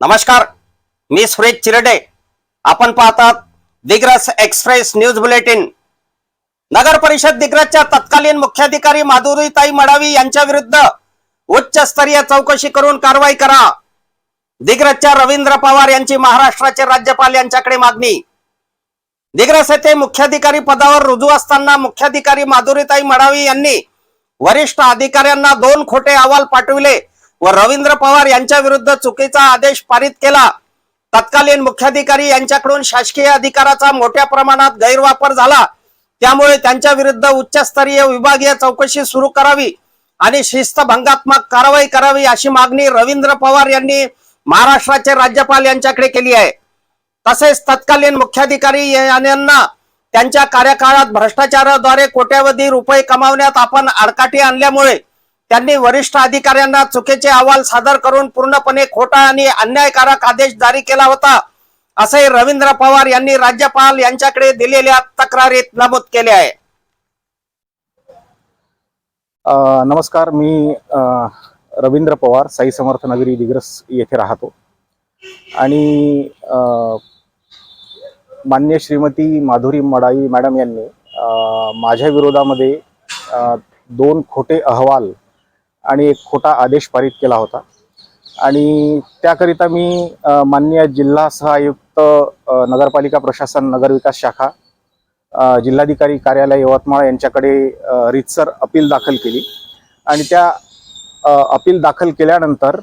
नमस्कार मी सुरेश चिरडे. आपण पाहतात दिग्रस एक्सप्रेस न्यूज बुलेटिन. नगर परिषद दिग्रसच्या तत्कालीन मुख्याधिकारी माधुरीताई मडावी यांच्या विरुद्ध उच्च स्तरीय चौकशी करून कारवाई करा. दिग्रसच्या रवींद्र पवार यांची महाराष्ट्राचे राज्यपाल यांच्याकडे मागणी. दिग्रस येथे मुख्याधिकारी पदावर रुजू असताना मुख्याधिकारी माधुरीताई मडावी यांनी वरिष्ठ अधिकाऱ्यांना दोन खोटे अहवाल पाठविले. व रवींद्र पवार यांच्या विरुद्ध चुकीचा आदेश पारित केला. तत्कालीन मुख्याधिकारी यांच्याकडून शासकीय अधिकाराचा मोठ्या प्रमाणात गैरवापर झाला. त्यामुळे त्यांच्या विरुद्ध उच्चस्तरीय विभागीय चौकशी सुरू करावी आणि शिस्तभंगात्मक कारवाई करावी अशी मागणी रवींद्र पवार यांनी महाराष्ट्राचे राज्यपाल यांच्याकडे केली आहे. तसेच तत्कालीन मुख्याधिकारी यांना त्यांच्या कार्यकाळात भ्रष्टाचाराद्वारे कोट्यावधी रुपये कमावण्यात आपण आडकाठी आणल्यामुळे त्यांनी वरिष्ठ अधिकाऱ्यांना चुकीचे अहवाल सादर करून पूर्णपणे खोटा आणि अन्यायकारक आदेश जारी केला होता असे रवींद्र पवार यांनी राज्यपाल यांच्याकडे दिलेल्या तक्रारीत नमूद केले आहे. नमस्कार मी रवींद्र पवार साई समर्थ नगरी दिग्रस येथे राहतो. आणि मान्य श्रीमती माधुरी मडाई मॅडम यांनी माझ्या विरोधामध्ये दोन खोटे अहवाल आणि एक खोटा आदेश पारित केला होता. आणि त्याकरिता मी माननीय जिल्हा सहायुक्त नगरपालिका प्रशासन नगरविकास शाखा जिल्हाधिकारी कार्यालय यवतमाळ यांच्याकडे रितसर रीतसर अपील दाखल केली. आणि त्या अपील दाखल केल्यानंतर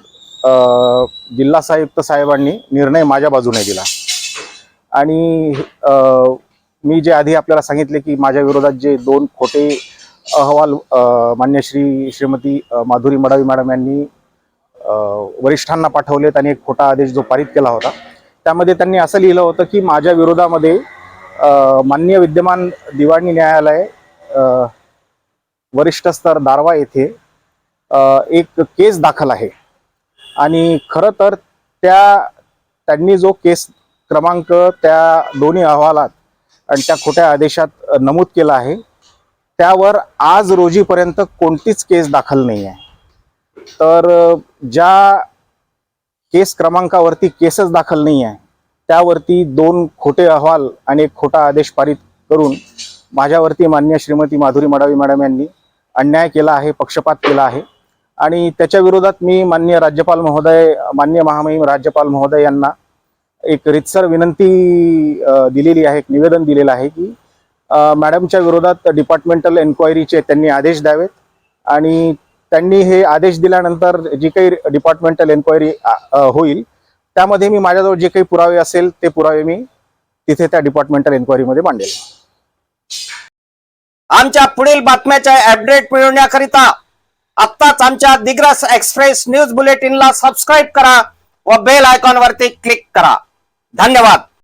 जिल्हा सहायुक्त साहेबांनी निर्णय माझ्या बाजूने दिला. आणि मी जे आधी आपल्याला सांगितले की माझ्या विरोधात जे दोन खोटे अहवाल मान्य श्री श्रीमती माधुरी मडावी मॅडम यांनी वरिष्ठांना पाठवलेत आणि एक खोटा आदेश जो पारित केला होता त्यामध्ये त्यांनी असं लिहिलं होतं की माझ्या विरोधामध्ये मान्य विद्यमान दिवाणी न्यायालय वरिष्ठ स्तर दारवा येथे एक केस दाखल आहे. आणि खरं तर त्या त्यांनी जो केस क्रमांक त्या दोन्ही अहवालात आणि त्या खोट्या आदेशात नमूद केला आहे त्यावर आज रोजीपर्यंत कोणतीच केस दाखल नाही आहे तर ज्या केस क्रमांकावरती केसच दाखल नाही आहे त्यावरती दोन खोटे अहवाल आणि एक खोटा आदेश पारित करून माझ्यावरती मान्य श्रीमती माधुरी मडावी मॅडम यांनी अन्याय केला आहे पक्षपात केला आहे. आणि त्याच्या विरोधात मी मान्य राज्यपाल महोदय मान्य महामहिम राज्यपाल महोदय यांना एक रितसर विनंती दिलेली आहे एक निवेदन दिलेलं आहे की मॅडमच्या विरोधात डिपार्टमेंटल एन्क्वायरीचे त्यांनी आदेश द्यावेत. आणि त्यांनी हे आदेश दिल्यानंतर जी काही डिपार्टमेंटल एन्क्वायरी होईल त्यामध्ये मी माझ्याजवळ जे काही पुरावे असेल ते पुरावे मी तिथे त्या डिपार्टमेंटल एन्क्वायरीमध्ये मांडेल. आमच्या पुढील बातम्याच्या अपडेट मिळवण्याकरिता आत्ताच आमच्या दिग्रस एक्सप्रेस न्यूज बुलेटिनला सबस्क्राईब करा व बेल आयकॉन वरती क्लिक करा. धन्यवाद.